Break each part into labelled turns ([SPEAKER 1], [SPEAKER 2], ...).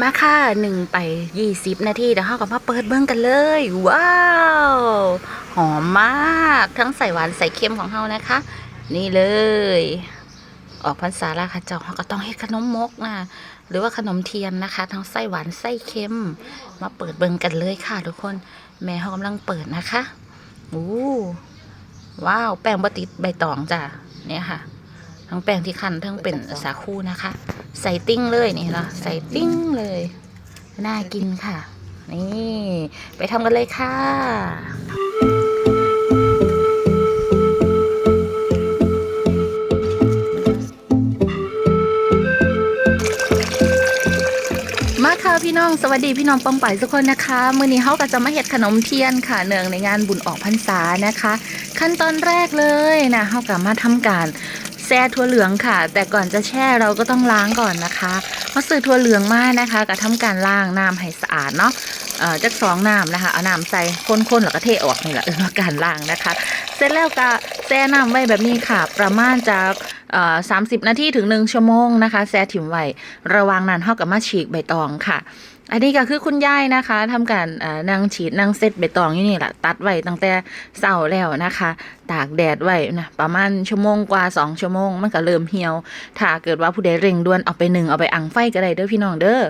[SPEAKER 1] มาค่ะหนึ่งไปยี่สิบนาทีเดี๋ยวเราก็มาเปิดเบิ้งกันเลย ว้าว หอมมากทั้งใส่หวานใส่เค็มของเรานะคะ นี่เลย ออกพรรษาแล้วค่ะเจ้าเราก็ต้องเฮ็ดขนมมกนะหรือว่าขนมเทียนนะคะ ทั้งไส้หวานไส้เค็ม มาเปิดเบิ้งกันเลยค่ะ ทุกคน แม่เขากำลังเปิดนะคะอู้ว้าว แป้งบะติดใบตองจ้ะเนี่ยค่ะ ทั้งแป้งที่คั้นทั้งเป็นสาคูนะคะ ใส่ติ้งเลยนี่เนาะใส่ติ้งเลย น่ากินค่ะ นี่ ไปทำกันเลยค่ะมาค่ะพี่น้องสวัสดีพี่น้องปองไปทุกคนนะคะมื้อนี้เฮาก็จะมาเฮ็ดขนมเทียนค่ะเนื่องในงานบุญออกพรรษานะคะ ขั้นตอนแรกเลยนะเฮาก็มาทำการ แช่ถั่วเหลืองค่ะ แต่ก่อนจะแช่เราก็ต้องล้างก่อนนะคะเฮาซื้อถั่วเหลืองมานะคะก็ทำการล้างน้ำให้สะอาดเนาะเอ่อจักสองน้ำนะคะเอาน้ำใส่ข้นๆแล้วก็เทออกนี่แหละเออว่าการล้างนะคะ เสร็จแล้วก็แช่น้ำไว้แบบนี้ค่ะ ประมาณจากเอ่อสามสิบนาทีถึงหนึ่งชั่วโมงนะคะแช่ถิ่มไว้ระว่างนั้นเฮากับมาฉีกใบตองค่ะ อันนี้ก็คือคุณยายนะคะทำการเอ่อนางฉีดนางเซตใบตองอยู่นี่แหละตัดไว้ตั้งแต่เสาแล้วนะคะ ตากแดดไว้นะประมาณชั่วโมงกว่าสองชั่วโมง มันก็เริ่มเหี่ยว ถ้าเกิดว่าผู้ใดเร่งด่วนเอาไปหนึ่งเอาไปอังไฟก็ได้เด้อพี่น้องเด้อ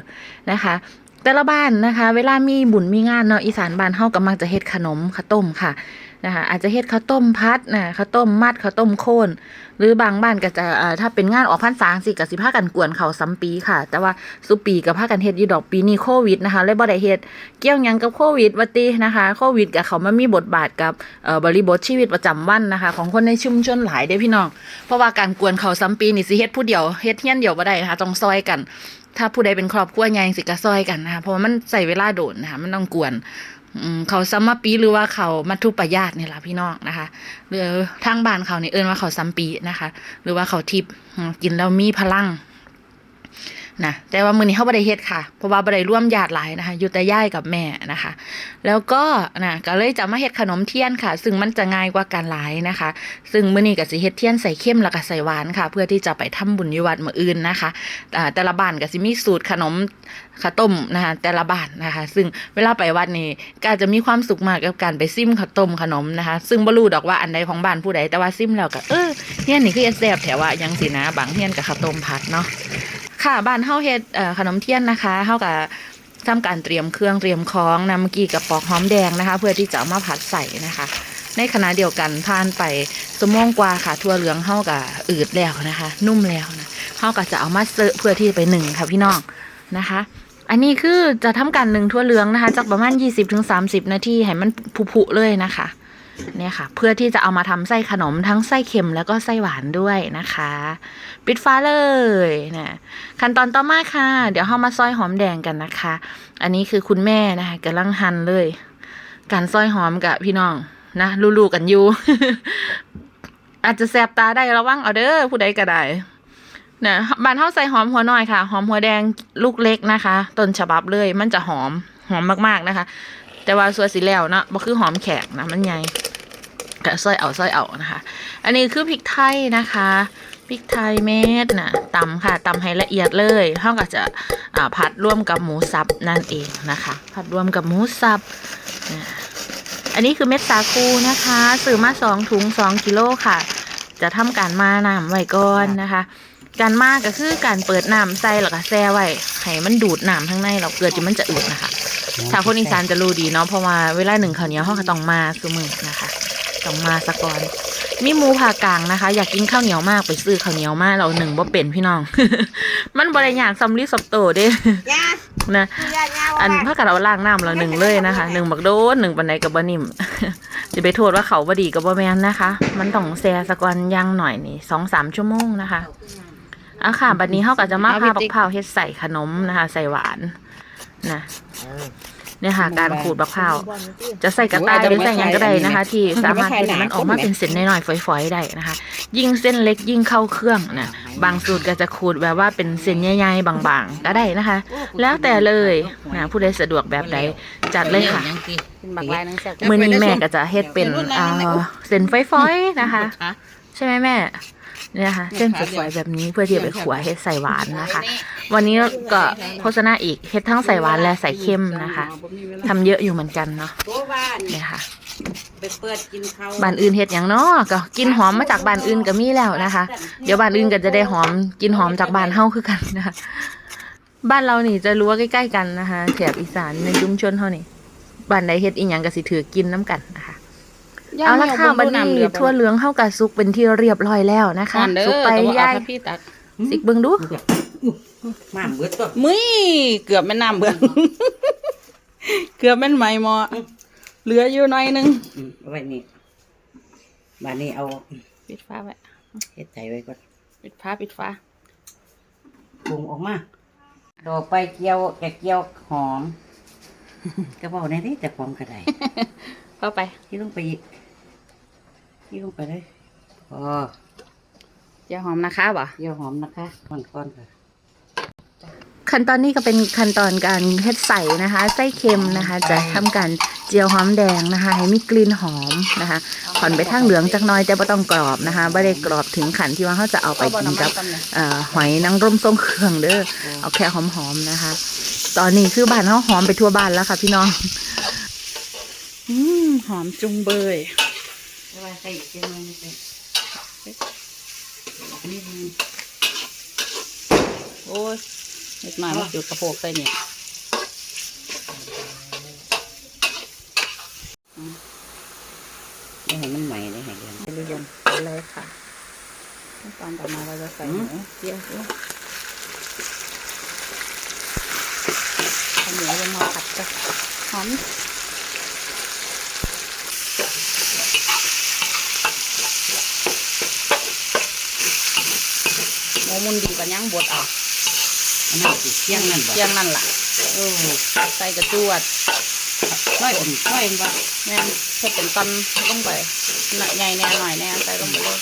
[SPEAKER 1] นะคะแต่ละบ้านนะคะ เวลามีบุญมีงานเนาะอีสานบ้านเฮาก็มักจะเฮ็ดขนมข้าวต้มค่ะ นะคะอาจจะเฮ็ดข้าวต้มพัดนะข้าวต้มมัดข้าวต้มโคนหรือบางบ้านก็จะถ้าเป็นงานออกพรรษาสิก็สิพากันกวนเขาซ้ำปีค่ะ แต่ว่าสุปีก็พากันเฮ็ดอยู่ดอกปีนี้โควิดนะคะเลยบ่ได้เฮ็ดเกี่ยวยังกับโควิดว่าตินะคะโควิดก็เขามามีบทบาทกับบริบทชีวิตประจำวันนะคะ ของคนในชุมชนหลายเด้พี่น้องเพราะว่าการกวนเขาซ้ำปีนี่สิเฮ็ดผู้เดียวเฮ็ดเฮียนเดียวบ่ได้นะคะต้องซอยกัน ถ้าผู้ใดเป็นครอบครัวใหญ่สิก็ซอยกันนะคะเพราะมันใส่เวลาโดนนะคะมันต้องกวน เขาซัมมาปีหรือว่าเขามัทุปยาตเนี่ยล่ะพี่น้องนะคะหรือทางบ้านเขาเนี่ยเอิ้นว่าเขาซัมปีนะคะ หรือว่าเขาทิพกินแล้วมีพลัง นะแต่ว่ามือนี้เขาบ่ได้เฮ็ดค่ะ เพราะว่าบ่ได้ร่วมญาติหลายนะคะ อยู่แต่ย่ายกับแม่นะคะ แล้วก็นะก็เลยจะมาเฮ็ดขนมเทียนค่ะ ซึ่งมันจะง่ายกว่าการหลายนะคะ ซึ่งมือนี้ก็สิเฮ็ดเทียนใส่เข้มแล้วก็ใส่หวานค่ะ เพื่อที่จะไปทำบุญยวัดมื้ออื่นนะคะแต่ละบ้านก็สิมีสูตรขนมข้าวต้มนะคะแต่ละบ้านนะคะ ซึ่งเวลาไปวัดนี่ก็อาจจะมีความสุขมากกับการไปซิมข้าวต้มขนมนะคะ ซึ่งบ่รู้ดอกว่าอันใดของบ้านผู้ใดแต่ว่าซิมแล้วก็เออเฮียนนี่คือแซ่บแถวว่ายังสินะบางเฮียนกับข้าวต้มผัดเนาะ ค่ะบ้านเฮาเฮ็ดขนมเทียนนะคะเฮาก็ทำการเตรียมเครื่องเตรียมของนะเมื่อกี้กับปอกหอมแดงนะคะ เพื่อที่จะเอามาผัดใส่นะคะ ในขณะเดียวกันผ่านไปสมองกว่าค่ะทั่วเหลืองเฮากับอืดแล้วนะคะ นุ่มแล้วนะเฮาก็จะเอามาเซอะเพื่อที่ไปหนึ่งค่ะพี่น้องนะคะ อันนี้คือจะทำการหนึ่งทั่วเหลืองนะคะจากประมาณ 20-30 นาทีให้มันผุๆเลยนะคะ เนี่ยค่ะ เพื่อที่จะเอามาทำไส้ขนมทั้งไส้เค็มแล้วก็ไส้หวานด้วยนะคะ ปิดฟ้าเลยนะขั้นตอนต่อมาค่ะ เดี๋ยวเรามาซอยหอมแดงกันนะคะ อันนี้คือคุณแม่นะคะกำลังหั่นเลย การซอยหอมกับพี่น้องนะลูๆกันอยู่ อาจจะแสบตาได้ระวังเอาเด้อผู้ใดก็ได้นะบานเท่าใส่หอมหัวหน้อยค่ะ หอมหัวแดงลูกเล็กนะคะ ต้นฉบับเลยมันจะหอมหอมมากๆนะคะ แต่ว่าส่วนสีแล้วเนาะบ่คือหอมแขกนะมันใหญ่ก็ซอยเอาซอยเอานะคะ อันนี้คือพริกไทยนะคะพริกไทยเม็ดนะตำค่ะตำให้ละเอียดเลยเท่ากับจะผัดร่วมกับหมูสับนั่นเองนะคะ ผัดร่วมกับหมูสับอันนี้คือเม็ดสาคูนะคะซื้อมาสองถุงสองกิโลค่ะ จะทำการมาน้ำไว้ก่อนนะคะ การมาก็คือการเปิดน้ำใส่แล้วก็แช่ไว้ให้มันดูดน้ำข้างในเราเกลือจะมันจะอืดนะคะ ชาวคนอีสานจะรู้ดีเนาะเพราะว่าเวลาหนึ่งข้าวเหนียวเขาก็ต้องมาสมือนะคะต้องมาสะก่อนมีหมูผ่ากลางนะคะ อยากกินข้าวเหนียวมากไปซื้อข้าวเหนียวมาเราหนึ่งบ่เป็นพี่น้อง มันบริยากซัมลิสับโตเด้
[SPEAKER 2] ย่า
[SPEAKER 1] นะ
[SPEAKER 2] ย่าย่า
[SPEAKER 1] อันพักกะเราล้างน้ำเราหนึ่งเลยนะคะหนึ่งบักโดนหนึ่งปันไดกับบ่นิ่มจะไปโทษว่าเขาบ่ดีกับบ่แมนนะคะ มันต้องแซ่สะก่อนย่างหน่อยนี่สองสามชั่วโมงนะคะเอาค่ะบัดนี้เขาก็จะมาพาบักพร้าวเฮ็ดใส่ขนมนะคะ ใส่หวาน นะเนี่ยค่ะการขูดบักพร้าวจะใส่กระต่ายหรือใส่หยังก็ได้นะคะ ที่สามารถเฮ็ดให้มันออกมาเป็นเส้นน้อยๆฝอยๆได้นะคะ ยิ่งเส้นเล็กยิ่งเข้าเครื่องนะบางสูตรก็จะขูดแบบว่าเป็นเส้นใหญ่ๆบางๆ ก็ได้นะคะ แล้วแต่เลยนะผู้ใดสะดวกแบบใดจัดเลยค่ะ
[SPEAKER 2] เป็นบักลายนังแซ่บ
[SPEAKER 1] มือนี้แม่ก็จะเฮ็ดเป็นอ่าเส้นฝอยๆนะคะ ใช่ไหมแม่ เนี่ยค่ะเส้นสวยๆแบบนี้เพื่อที่จะไปขัวเฮ็ดใส่หวานนะคะ วันนี้ก็โฆษณาอีกเฮ็ดทั้งใส่หวานและใส่เค็มนะคะทำเยอะอยู่เหมือนกันเนาะ
[SPEAKER 2] โอ้บ้าน
[SPEAKER 1] เนี่ยค่ะ
[SPEAKER 2] ไปเปิดกินเขา
[SPEAKER 1] บ้านอื่นเฮ็ดอย่างเนาะก็กินหอมมาจากบ้านอื่นก็มีแล้วนะคะ เดี๋ยวบ้านอื่นก็จะได้หอมกินหอมจากบ้านเฮาคือกันนะคะบ้านเรานี่จะรู้ว่าใกล้ ๆ กันนะคะแถบอีสานในชุมชนเฮานี่บ้านใดเฮ็ดอีหยังก็สิถือกินน้ำกันนะคะ เอาละค่ะบัดนี้ทั่วเหลืองเฮากะสุกเป็นที่เรียบร้อยแล้วนะคะ
[SPEAKER 3] อ่านเด้อ
[SPEAKER 1] สุกไป
[SPEAKER 3] แต่ว่า
[SPEAKER 1] ย่า
[SPEAKER 3] เอา
[SPEAKER 1] ย
[SPEAKER 3] ถ้าพี่ตัก
[SPEAKER 1] สิกเบิ่งดู
[SPEAKER 2] มาเบิดตัว
[SPEAKER 3] มึยเกือบแม่นน้ำเบื่อเกือบแม่นไหมหมอเหลืออยู่หน่อยหนึง
[SPEAKER 2] อืมเอาไว้นี่บ้านนี้เอา
[SPEAKER 3] ปิดฟ้าไว้
[SPEAKER 2] เฮ็ดใจไว้ก่อน
[SPEAKER 3] ปิดฟ้าปิดฟ้า
[SPEAKER 2] ปรุงออกมาดอกไปเกี่ยวแกะเกี่ยวหอมกระเป๋าในนี้แต่ความกระได
[SPEAKER 3] เข้าไป
[SPEAKER 2] ที่ลงไป อีกที่ลงไปเลยพอ
[SPEAKER 3] เจียวหอมนะคะบ่
[SPEAKER 2] เกี่ยวหอมนะคะก่อนก่อนค่ะ
[SPEAKER 1] ขั้นตอนนี้ก็เป็นขั้นตอนการเฮ็ดใส่นะคะไส้เค็มนะคะ จะทำการเจียวหอมแดงนะคะ ให้มีกลิ่นหอมนะคะผ่อนไปทางเหลืองจักหน้อยแต่บ่ต้องกรอบนะคะบ่ได้กรอบถึงขันที่ว่าเขาจะเอาไปกินกับเอ่อหอยนางรมทรงเครื่องเด้อเอาแค่หอมๆนะคะ ตอนนี้คือบ้านเขาหอมไปทั่วบ้านแล้วค่ะ พี่น้อง
[SPEAKER 3] อืมหอมจุงเบย
[SPEAKER 2] เอาไว้ใส่อีกเส้นหนึงไปนี่นึง
[SPEAKER 3] โอ้ยเล็กน้อยมันจุดกระโปงใส่เนี่ย
[SPEAKER 2] ไม่ให้มันใหม่เลยให้เดือน
[SPEAKER 3] ไปเรียนไปเลยค่ะขั้นตอนต่อมาเราจะใส่หมูเจียวด้วยเอาหมูลงมาผัดกับหอม มูมุนดีกว่ายังบดเอา
[SPEAKER 2] อันนั้นสิเที่ยงนั่นบ่
[SPEAKER 3] เที่ยงนั่นล่ะ
[SPEAKER 2] โอ้
[SPEAKER 3] ใส่กระจวด
[SPEAKER 2] น้อยอุ่นน้อยอุ่นบ่
[SPEAKER 3] แม่นเพื่อเป็นตอนลงไปหน่อยใหญ่แน่หน่อยแน่ใส่ลงไปเลย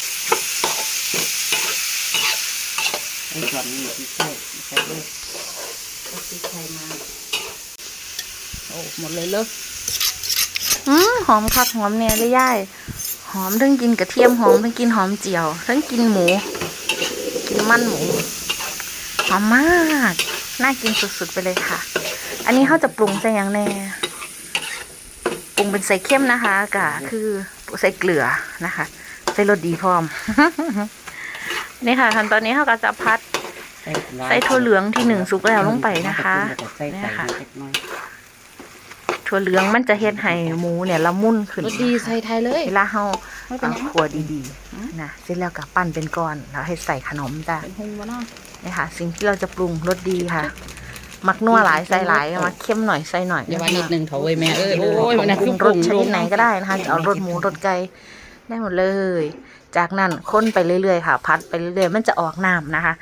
[SPEAKER 2] ไอ้ส่วนนี้ที่ใส่ใส่เลยเอาที่ใส่มา
[SPEAKER 3] โอ้หมดเลยเลิก
[SPEAKER 1] อืมหอมคักหอมแน่เลยย่ายหอมทั้งกินกระเทียมหอมทั้งกินหอมเจียวทั้งกินหมูกิน มันหมูหอมมาก น่ากินสุดๆไปเลยค่ะ อันนี้เขาจะปรุงใส่หยังแน่ปรุงเป็นใส่เข้มนะคะกะคือใส่เกลือนะคะ ใส่รสดีพร้อม นี่ค่ะขั้นตอนนี้เขาก็จะพัด
[SPEAKER 2] ใส่หลาย
[SPEAKER 1] ใส่ถั่วเหลืองที่หนึ่งสุกแล้วลงไปนะคะ
[SPEAKER 2] ใส่
[SPEAKER 1] เนี่
[SPEAKER 2] ใส่
[SPEAKER 1] ยค่ะ
[SPEAKER 2] เล็กน้อย
[SPEAKER 1] ถั่วเหลืองมันจะเฮ็ดให้หมูเนี่ยละมุนขึ้น
[SPEAKER 3] รสดีใส่ไทยเลย
[SPEAKER 1] เวลาเฮา
[SPEAKER 3] ไม่ เป็น
[SPEAKER 1] เอา
[SPEAKER 3] หยัง
[SPEAKER 1] ขัวดีๆนะเสร็จแล้วก็ปั้นเป็นก้อนแล้วให้ใส่ขนมจ้ะ
[SPEAKER 3] เป็นหุงวะเนาะ
[SPEAKER 1] นี่ค่ะ สิ่งที่เราจะปรุงรสดีค่ะ มักนัวหลายใส่หลายมักเข้มหน่อยใส่หน่อย
[SPEAKER 3] เดี๋ยววันนิดนึงเถอะเว้ยแม่เอ้ยโอ้ยมันน่ะ
[SPEAKER 1] ป
[SPEAKER 3] คื
[SPEAKER 1] รุ
[SPEAKER 3] องป
[SPEAKER 1] ร
[SPEAKER 3] รุ
[SPEAKER 1] ส
[SPEAKER 3] ง
[SPEAKER 1] ชนิดไหนก็ได้นะคะจะเอารสหมูรสไก่ได้หมดเลย จากนั้นค้นไปเรื่อยๆค่ะ พัดไปเรื่อยๆ มันจะออกน้ำนะคะ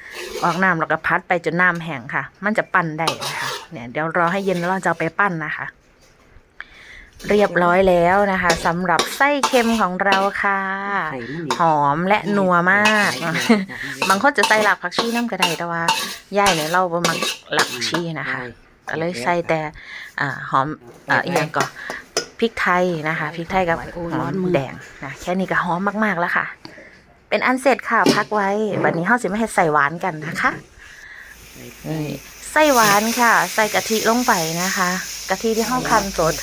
[SPEAKER 1] ออกน้ำแล้วก็พัดไปจนน้ำแห้งค่ะ มันจะปั้นได้นะคะเนี่ยเดี๋ยวรอให้เย็นแล้วเราจะเอาไปปั้นนะคะ เรียบร้อยแล้วนะคะสำหรับไส้เค็มของเราค่ะ
[SPEAKER 2] ใส่มัน
[SPEAKER 1] หอมและนัวมาก บางคนจะใส่หลักผักชีน้ำก็ได้แต่ว่าย่ายเนี่ยเราบ่มักหลักผักชีนะคะก็เลยใส่แต่อ่าหอมอ่าอีกอย่างก็พริกไทยนะคะพริกไทยกับหอมแดงนะแค่นี้ก็หอมมากๆแล้วค่ะ เป็นอันเสร็จค่ะพักไว้บัดนี้เฮาสิมาเฮ็ดใส่หวานกันนะคะนี่ใส่หวานค่ะ ใส่กะทิลงไปนะคะ กะทิที่เฮาคั้นสด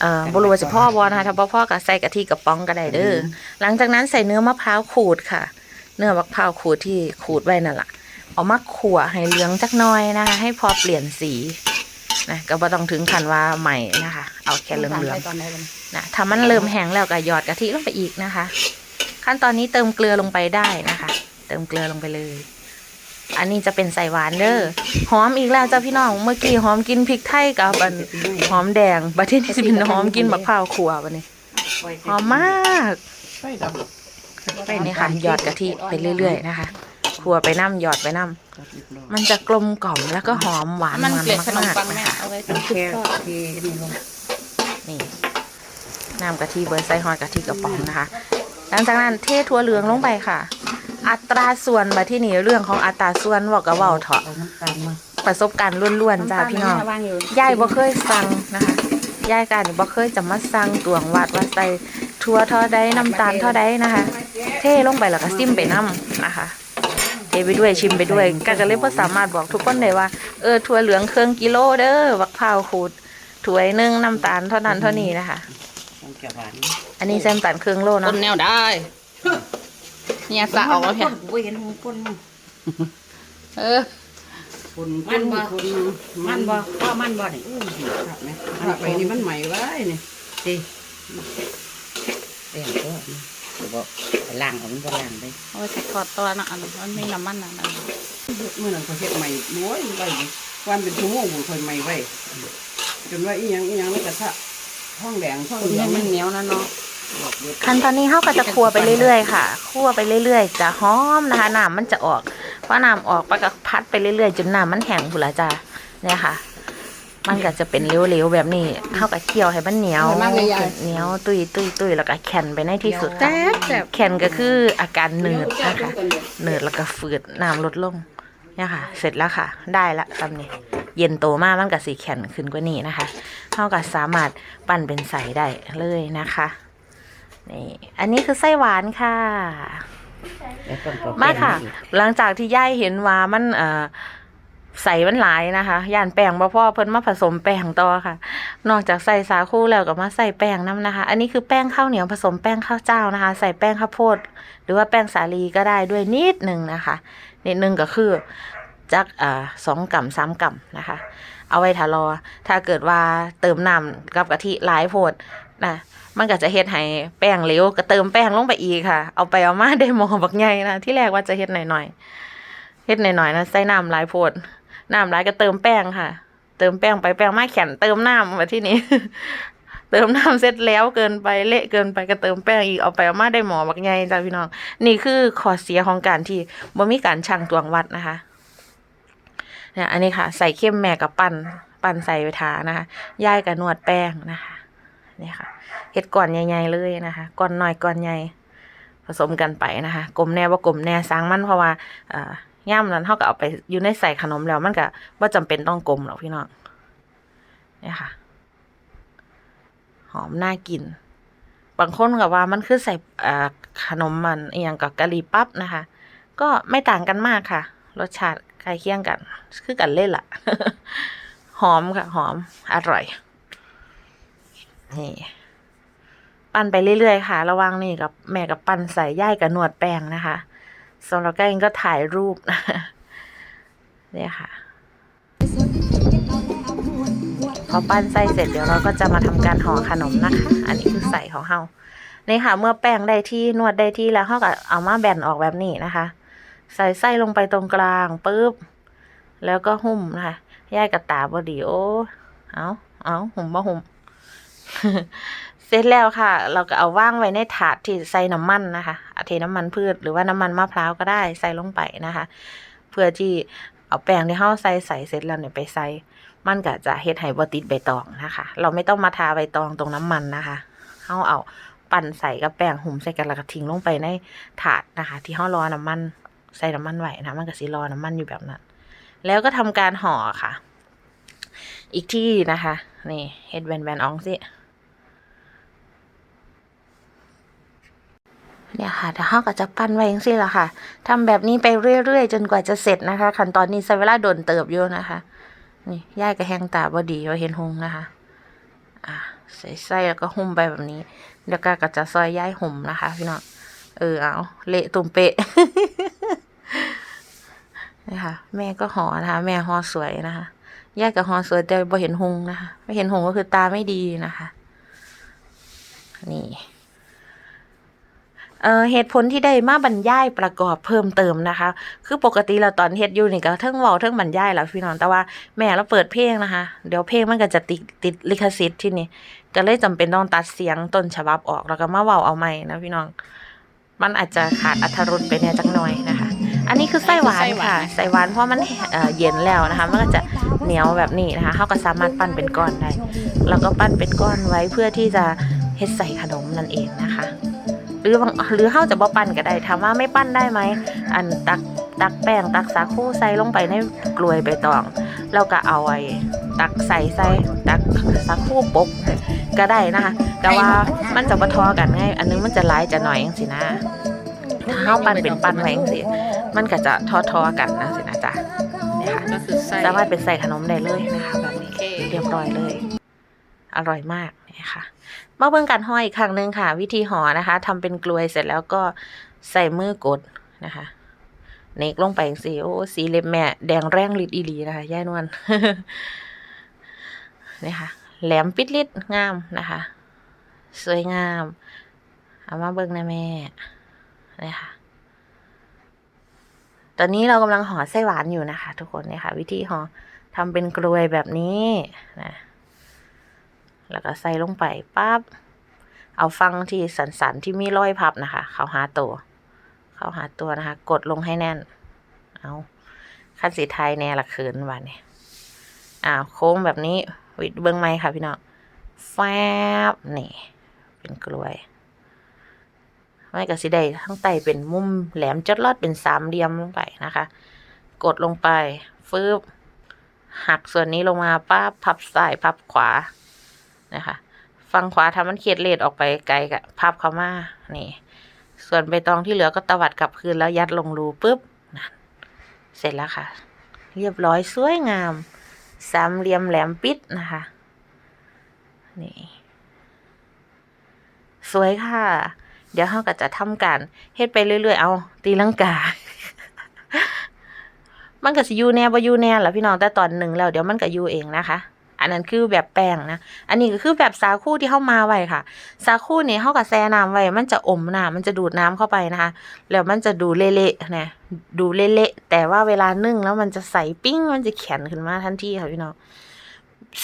[SPEAKER 1] เอ่อบ่รู้ว่าจะพ่อบ่นะคะถ้าบ่พ่อก็ใส่กะทิกระป๋องก็ได้เด้อหลังจากนั้นใส่เนื้อมะพร้าวขูดค่ะ เนื้อมะพร้าวขูดที่ขูดไว้นั่นล่ะเอามาขั่วให้เหลืองจักหน่อยนะคะ ให้พอเปลี่ยนสีนะก็บ่ต้องถึงขั้นว่าใหม่นะคะ เอาแค่เหลือง
[SPEAKER 3] ใส่ตอนไหนกัน
[SPEAKER 1] ๆนะถ้ามันเริ่มแห้งแล้วก็หยอดกะทิลงไปอีกนะคะ ขั้นตอนนี้เติมเกลือลงไปได้นะคะ เติมเกลือลงไปเลย อันนี้จะเป็นใส่หวานเด้อหอมอีกแล้วจ้าพี่น้องเมื่อกี้หอมกินพริกไทยกับอันหอมแดงบัดนี้จะเป็นหอมกินบักพร้าวขัวบัดนี้หอมมาก
[SPEAKER 3] ใส่ดับ
[SPEAKER 1] ไปนี่ค่ะหยอดกะทิไปเรื่อย ๆ นะคะขัวไปน้ำหยอดไปน้ำมันจะกลมกล่อมแล้วก็หอมหวาน
[SPEAKER 3] มัน
[SPEAKER 1] มัน
[SPEAKER 3] เกล็ดขนม
[SPEAKER 1] มาก
[SPEAKER 3] ปัง
[SPEAKER 1] ๆนะ
[SPEAKER 3] แม่
[SPEAKER 1] คะ
[SPEAKER 3] เอาไว้
[SPEAKER 2] แค่ที่นี่ลง
[SPEAKER 1] นี่น้ำกะทิเบอร์ไซฮอดกะทิกระป๋องนะคะ หลังจากนั้นเทถั่วเหลืองลงไปค่ะ อัตราส่วนมาที่นี่เรื่องของอัตราส่วนบอกกับเว้าเถาะ
[SPEAKER 2] เอาน้ำตาลมา
[SPEAKER 1] ประสบการณ์ล้วนๆจ้าพี่น้อง
[SPEAKER 3] วางอยู่
[SPEAKER 1] ยายบ่เคยสั่งนะคะยายการบ่เคยจะมาสั่งตวงวัดว่าใส่ถถั่วเท่าใดน้ำตาลเท่าใดนะคะ เทลงไปแล้วก็ซิมไปน้ำนะคะเทไปด้วยชิมไปด้วยก็ก็เลยบ่สามารถบอกทุกคนได้ว่าเออถั่วเหลืองเครื่องกิโลเด้อบักพร้าวขูดถ้วยหนึงน้ำตาลเท่านั้นเท่านี้นะคะ
[SPEAKER 2] มันจะหวาน
[SPEAKER 1] อันนี้แซมตาลเครื่องโล
[SPEAKER 3] ต้
[SPEAKER 1] เนาะ
[SPEAKER 3] นแนวได้ เนี่ยสะออกแล้วเพีย
[SPEAKER 2] บ่เห็นหูคนมัน
[SPEAKER 3] เออ
[SPEAKER 2] คนมันบ่คนมันบ่ว่ามันบ่นี่อื้อครับแม่
[SPEAKER 3] ถ้าไปนี่มันใหม่ไว้นี่
[SPEAKER 2] สิเอ้ยก็เดี๋ยวบ่ไปล้างเอามันบ่ล้างได้
[SPEAKER 3] เอาไว้ทอดตัวนะอันนั้นมันมีน้ำมันนะนั่น
[SPEAKER 4] เมื่อนั้นเขาเฮ็ดใหม่โว้ยไว้วันเป็นชั่วโมงบุค่อยใหม่ไว้จนว่าอีหยังอีหยังมันกระทะห้องแดงห้อง
[SPEAKER 3] คุณ
[SPEAKER 4] เหลือ
[SPEAKER 3] ให้
[SPEAKER 4] ง
[SPEAKER 3] มันเหนียวนะเนาะ
[SPEAKER 1] ขั้นตอนนี้เขาก็จะคั่วไปเรื่อยๆค่ะคั่วไปเรื่อยๆจะหอมนะคะน้ำมันจะออกพอน้ำออกไปก็พัดไปเรื่อยๆจนน้ำมันแห้งพุ่นละจ้าเนี่ยค่ะ มันก็จะเป็นเหลวๆแบบนี้เท่ากับเคี่ยวให้มันเหนียวเหนียวตุยตุยตุยแล้วก็แข็งไปในที่สุดค่ะ
[SPEAKER 3] แซ่บแซ่บ
[SPEAKER 1] แข็งก็คืออาการเนืดนะคะเนืดแล้วก็ฝืดน้ำลดลงเนี่ยค่ะ เสร็จแล้วค่ะ ได้ละตำนี้เย็นโตมากมันก็สีแข็งขึ้นกว่านี้นะคะเท่ากับสามารถปั่นเป็นใสได้เลยนะคะ นี่ อันนี้คือไส้หวานค่ะ
[SPEAKER 2] แล้วต้นก็
[SPEAKER 1] มาค่ะ
[SPEAKER 2] เป็นอีก
[SPEAKER 1] หลังจากที่ย่ายเห็นว่ามันเอ่อใส่มันหลายนะคะย่านแป้งบ่พ่อเพิ่นมาผสมแป้งต่อค่ะ นอกจากใส่สาคูแล้วก็มาใส่แป้งน้ำนะคะ อันนี้คือแป้งข้าวเหนียวผสมแป้งข้าวเจ้านะคะ ใส่แป้งข้าวโพด หรือว่าแป้งสาลีก็ได้ด้วยนิดหนึ่งนะคะ นิดหนึ่งก็คือจักอ่าสองกัมสามกัมนะคะ เอาไว้ทารอ ถ้าเกิดว่าเติมน้ำกับกะทิหลายโพด นะมันก็จะเฮ็ดให้แป้งเหลวก็เติมแป้งลงไปอีกค่ะ เอาไปเอามาได้หมอบักใหญ่นะที่แรกว่าจะเฮ็ดหน่อยๆเฮ็ดหน่อยๆนะใส่น้ำหลายโพดน้ำหลายก็เติมแป้งค่ะ เติมแป้งไปแป้งมาแข็งเติมน้ำมาที่นี้ เติมน้ำเสร็จแล้วเกินไปเละเกินไปก็เติมแป้งอีกเอาไปเอามาได้หมอบักใหญ่จ้าพี่น้อง นี่คือข้อเสียของการที่บ่มีการชั่งตวงวัดนะคะเนี่ยอันนี้ค่ะ ใส่เข้มแม่กับปั้นปั้นใส่ไปทานะคะย่ายกับนวดแป้งนะคะ นี่ค่ะเฮ็ดก่อนใหญ่ๆเลยนะคะก่อนหน่อยก่อนใหญ่ผสมกันไปนะคะกลมแน่ว่ากลมแน่สร้างมันเพราะว่าย่ามนั้นเท่ากับเอาไปอยู่ในใส่ขนมแล้วมันก็ว่าจำเป็นต้องกลมหรอกพี่น้องเนี่ยค่ะ หอมน่ากิน บางคนกับว่ามันคือใส่ขนมมันอหย่างกับกะหรี่ปั๊บนะคะ ก็ไม่ต่างกันมากค่ะ รสชาติใกล้เคียงกัน คือกันเล่นละหอมค่ะ หอมอร่อย นี่ ปั้นไปเรื่อยๆค่ะ ระวังนี่กับแม่กับปั้นใส่ย่ายกับนวดแป้งนะคะสำหรับแกเองก็ถ่ายรูปเนี่ยค่ะพอปั้นไส้เสร็จเดี๋ยวเราก็จะมาทำการห่อขนมนะคะ อันนี้คือใส่ของเฮานี่ค่ะ เมื่อแป้งได้ที่นวดได้ที่แล้วเขาก็เอามาแบนออกแบบนี้นะคะ ใส่ไส้ลงไปตรงกลางปุ๊บ แล้วก็หุ้มนะคะย่ายกับตาบอดีโอเอาเอาหุ่มมาหุ่ม เสร็จแล้วค่ะ เราก็เอาว่างไว้ในถาดที่ใส่น้ำมันนะคะเทน้ำมันพืชหรือว่าน้ำมันมะพร้าวก็ได้ใส่ลงไปนะคะ เพื่อที่เอาแป้งที่เฮาใส่ใส่เสร็จแล้วเนี่ยไปใส่มันก็จะเฮ็ดให้บ่ติดใบตองนะคะ เราไม่ต้องมาทาใบตองตรงน้ำมันนะคะเฮาเอาปั่นใส่กับแป้งหุ่มใส่กันแล้วก็ทิ้งลงไปในถาดนะคะ ที่เฮารอน้ำมันใส่น้ำมันไว้นะมันก็สิรอน้ำมันอยู่แบบนั้น แล้วก็ทำการห่อค่ะ อีกที่นะคะ นี่เฮ็ดแบนๆอองสิ เนี่ยค่ะเดี๋ยวเราก็จะปั้นไว้จังซี่ละค่ะทำแบบนี้ไปเรื่อยๆ จนกว่าจะเสร็จนะคะ ขั้นตอนนี้ใช้เวลาโดนเติบอยู่นะคะ นี่ย่ายกับแหงตาบอดีว่าเห็นหงนะคะ อะใส่ไส้แล้วก็หุ้มไปแบบนี้เดี๋ยวก็ก็จะซอยย่ายหุ่มนะคะพี่น้องเออเอาเละตุ่มเปะนี่ค่ะแม่ก็หอนะคะ แม่หอสวยนะคะย่ายกับหอสวยแต่บ่เห็นหงนะคะไม่เห็นหงก็คือตาไม่ดีนะคะ นี่ เหตุผลที่ได้มาบรรยายประกอบเพิ่มเติมนะคะ คือปกติเราตอนเฮ็ดอยู่นี่ก็เทิงว้าเทิงบรรยายแหล้วพี่น้องแต่ว่าแม่เราเปิดเพลงนะคะ เดี๋ยวเพลงมันก็จะติดติดลิขสิทธิ์ที่นี่ก็เลยจำเป็นต้องตัดเสียงต้นฉบับออกแล้วก็มาเว้าเอาใหม่นะพี่น้อง มันอาจจะขาดอรรถรสไปแหน่จักหน่อยนะคะ อันนี้คือไส้หวานค่ะไส้หวานเพราะมันเย็นแล้วนะคะ มันก็จะเหนียวแบบนี้นะคะเขาก็สามารถปั้นเป็นก้อนได้แล้วก็ปั้นเป็นก้อนไว้เพื่อที่จะเฮ็ดใส่ขนมนั่นเองนะคะ หรือบางหรือเฮาจะบ่ปั้นก็ได้ถามว่าไม่ปั้นได้ไหมอันตักตักแป้งตักสาคูใส่ลงไปในกลวยใบตองแล้วก็เอาไอ้ตักใส่ใส่ตักสักคู่ปกก็ได้นะคะแต่ว่ามันจะบ่ทอกันไงอันนึงมันจะหลายจะหน่อยจังซี่นะถ้าเฮาปั่นเป็นปั่นไว้จังซี่มันก็จะทอๆกันนะสินะจ๊ะนี่ค่ะ
[SPEAKER 3] ก็คือใส่
[SPEAKER 1] สามารถเป็นใส่ขนมได้เลยนะคะแบบนี้
[SPEAKER 3] โอเค
[SPEAKER 1] เรียบร้อยเลย อร่อยมากนี่ค่ะ มาเบิ่งการห่ออีกครั้งหนึ่งค่ะ วิธีห่อนะคะทำเป็นกลวยเสร็จแล้วก็ใส่มือกดนะคะเนกลงไปสิโอ้สีเล็บแม่แดงแรงลิดอีลีนะคะย่ายนวลนี่ค่ะ แหลมปิดลิดงามนะคะ สวยงาม เอามาเบิ่งนะแม่นี่ค่ะตอนนี้เรากำลังห่อไส้หวานอยู่นะคะ ทุกคนเนี่ยค่ะ วิธีห่อทำเป็นกลวยแบบนี้นะ แล้วก็ใส่ลงไปปั๊บเอาฟังที่สันๆที่มีรอยพับนะคะ เขาหาตัว เขาหาตัวนะคะ กดลงให้แน่น เอาขั้นสีไทยแน่ละเขินวันนี้อ้าวโค้งแบบนี้วิดเบิ้องไหมค่ะพี่น้องแฟบนี่ เป็นกลวยไม่กับสีใดทั้งไตเป็นมุมแหลมจดลอดเป็นสามเหลี่ยมลงไปนะคะ กดลงไปฟืบหักส่วนนี้ลงมาป้าบพับซ้ายพับขวา นะคะฝั่งขวาทำมันเขียดเลดออกไปไกลกับพับเข้ามานี่ ส่วนใบตองที่เหลือก็ตวัดกลับคืนแล้วยัดลงรูปุ๊บนั่นเสร็จแล้วค่ะ เรียบร้อยสวยงาม สามเหลี่ยมแหลมปิดนะคะ นี่ สวยค่ะ เดี๋ยวเราก็จะทำการเฮ็ดไปเรื่อยๆ เอา ตีลังกามันก็สิยูแน่บ่ยูแน่ล่ะพี่น้องแต่ตอนหนึ่งแล้วเดี๋ยวมันก็ยูเองนะคะ อันนั้นคือแบบแป้งนะ อันนี้ก็คือแบบสาคูที่เข้ามาไว้ค่ะ สาคูนี่เข้ากับแซน้ำไว้ มันจะอมน้ำมันจะดูดน้ำเข้าไปนะคะ แล้วมันจะดูเละๆนะ ดูเละๆ แต่ว่าเวลานึ่งแล้วมันจะใสปิ้ง มันจะแข็งขึ้นมาทันทีค่ะพี่น้อง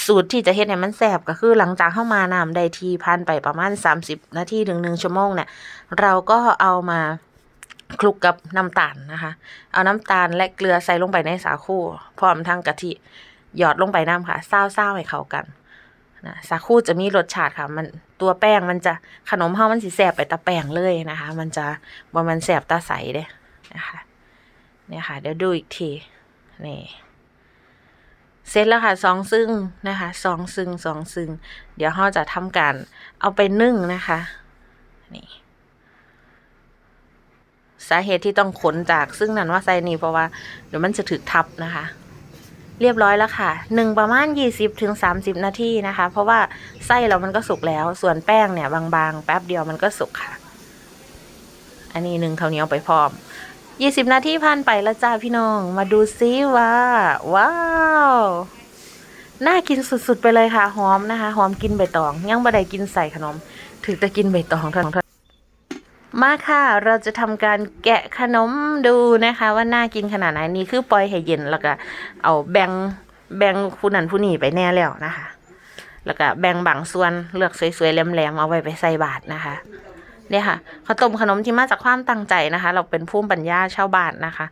[SPEAKER 1] สูตรที่จะเฮ็ดให้มันแซ่บก็คือหลังจากเข้ามาน้ำได้ทีพันไปประมาณ 30 นาทีถึงหนึ่งชั่วโมงเนี่ย เราก็เอามาคลุกกับน้ำตาลนะคะ เอาน้ำตาลและเกลือใส่ลงไปในสาคูพร้อมทั้งกะทิ หยอดลงไปน้ำค่ะเศร้าๆให้เข้ากันนะสาคูจะมีรสชาติค่ะ มันตัวแป้งมันจะขนมเฮามันสิแสบไปตะแป้งเลยนะคะ มันจะบ่มันแสบตาใสเด้นะคะเนี่ยค่ะ เดี๋ยวดูอีกทีนี่เสร็จแล้วค่ะสองซึ่งนะคะสองซึ่งสองซึ่ง เดี๋ยวเราจะทำการเอาไปนึ่งนะคะนี่สาเหตุที่ต้องขนจากซึ่งนั้นว่าไซนีเพราะว่าเดี๋ยวมันจะถึกทับนะคะ เรียบร้อยแล้วค่ะหนึ่งประมาณยี่สิบถึงสามสิบนาทีนะคะ เพราะว่าไส้เรามันก็สุกแล้ว ส่วนแป้งเนี่ยบางๆ แป๊บเดียวมันก็สุกค่ะ อันนี้หนึ่งข้าวเหนียวไปพร้อมยี่สิบนาทีผ่านไปแล้วจ้าพี่น้อง มาดูซิว่า ว้าวน่ากินสุดๆไปเลยค่ะหอมนะคะหอมกินใบตอง ยังบ่ได้กินใส่ขนม ถึงจะกินใบตองเท่านั้น มาค่ะ เราจะทำการแกะขนมดูนะคะ ว่าน่ากินขนาดไหนนี่คือปล่อยให้เย็นแล้วก็เอาแบ่งแบ่งผู้นั้นผู้นี้ไปแน่แล้วนะคะ แล้วก็แบ่งบางส่วนเลือกสวยๆแหลมๆเอาไว้ไปใส่บาตรนะคะเนี่ยค่ะข้าวต้มขนมที่มาจากความตั้งใจนะคะ เราเป็นภูมิปัญญาชาวบ้านนะคะ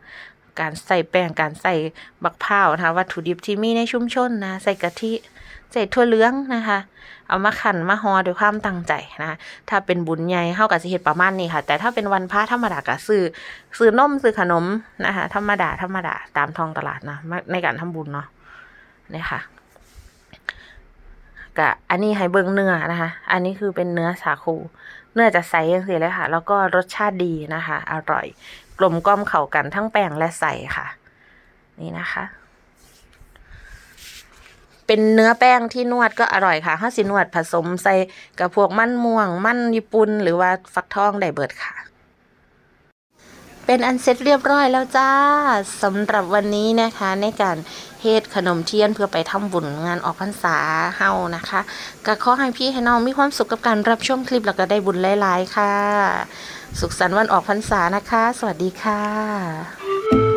[SPEAKER 1] การใส่แป้งการใส่บักพร้าวนะคะวัตถุดิบที่มีในชุมชนนะ ใส่กะทิ ใส่ถั่วเหลืองนะคะ เอามาขันมาห่อด้วยความตั้งใจนะคะถ้าเป็นบุญใหญ่เฮากับสิเฮ็ดประมาณนี้ค่ะ แต่ถ้าเป็นวันพระธรรมดาก็ซื้อซื้อนมซื้อขนมนะคะธรรมดาธรรมดาตามท้องตลาดนะในการทำบุญเนาะเนี่ยค่ะกะอันนี้ให้เบิ่งเนื้อนะคะ อันนี้คือเป็นเนื้อสาคู เนื้อจะใสย่างสีเลยค่ะ แล้วก็รสชาติดีนะคะ อร่อย กลมกล่อมเข้ากันทั้งแป้งและใสค่ะ นี่นะคะ เป็นเนื้อแป้งที่นวดก็อร่อยค่ะห้าสินวดผสมใส่กับพวกมันม่วง มันญี่ปุ่นหรือว่าฟักทองได้เบิดค่ะ เป็นอันเสร็จเรียบร้อยแล้วจ้าสำหรับวันนี้นะคะในการเฮ็ดขนมเทียนเพื่อไปทำบุญงานออกพรรษาเฮานะคะ ก็ขอให้พี่ให้น้องมีความสุขกับการรับชมคลิปแล้วก็ได้บุญหลาย ๆ ค่ะ สุขสันต์วันออกพรรษานะคะ สวัสดีค่ะ